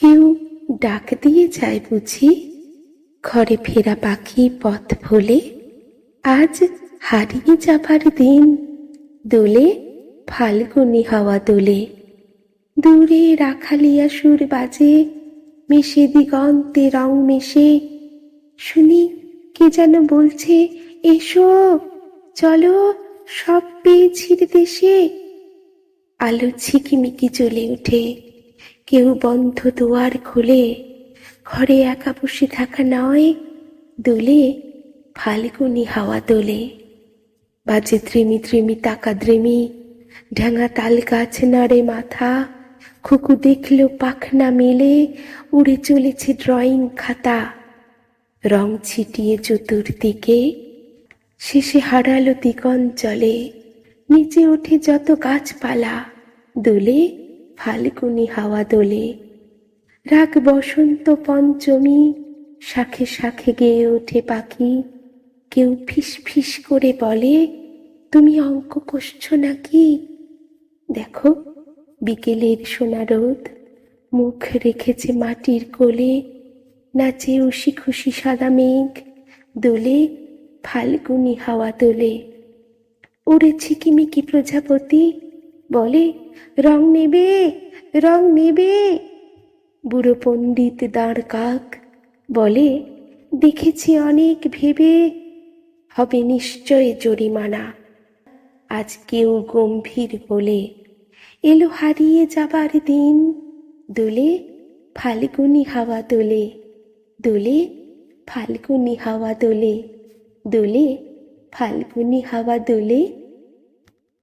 কেউ ডাক দিয়ে যায় বুঝি? ঘরে ফেরা পাখি পথ ভোলে, আজ হারিয়ে যাবার দিন। দোলে, ফাল্গুনি হাওয়া দোলে। দূরে রাখালিয়া সুর বাজে, মিশে দিগন্তে রং মেশে। শুনি কে যেন বলছে, এসো, চলো সব পেয়েছির দেশে। আলো ঝিকিমিকি জ্বলে ওঠে। কেউ বন্ধ দুয়ার খুলে, ঘরে একা বসে থাকা নয়, দোলে ফাল্গুনি হাওয়া দোলে বাজে ত্রিমি ত্রিমি তাকা দ্রিমি ঢাঙা তাল গাছ নাড়ে মাথা, খুকু দেখল পাখনা মেলে, উড়ে চলেছে ড্রয়িং খাতা। রং ছিটিয়ে চতুর্দিকে, শেষে হারালো দিগঞ্চলে নিচে ওঠে যত গাছপালা, দোলে ফাল্গুনি হাওয়া দোলে। রাগ বসন্ত পঞ্চমী, শাখে শাখে গেয়ে ওঠে পাখি। কেউ ফিস ফিস করে বলে, তুমি অঙ্ক কষছ নাকি? দেখো, বিকেলের সোনা রোদ, মুখ রেখেছে মাটির কোলে। নাচে উশি খুশি সাদা মেঘ, দোলে ফাল্গুনি হাওয়া তোলে উড়ে ঝিকিমিকি প্রজাপতি, বলে রং নেবে রং নেবে। বুড়ো পণ্ডিত দাঁড় কাক বলে, দেখেছি অনেক ভেবে, হবে নিশ্চয় জরিমানা। আজ কেউ গম্ভীর বলে, এলো হারিয়ে যাবার দিন। দোলে, ফাল্গুনি হাওয়া দোলে দোলে, ফাল্গুনি হাওয়া দোলে দোলে, ফাল্গুনি হাওয়া দোলে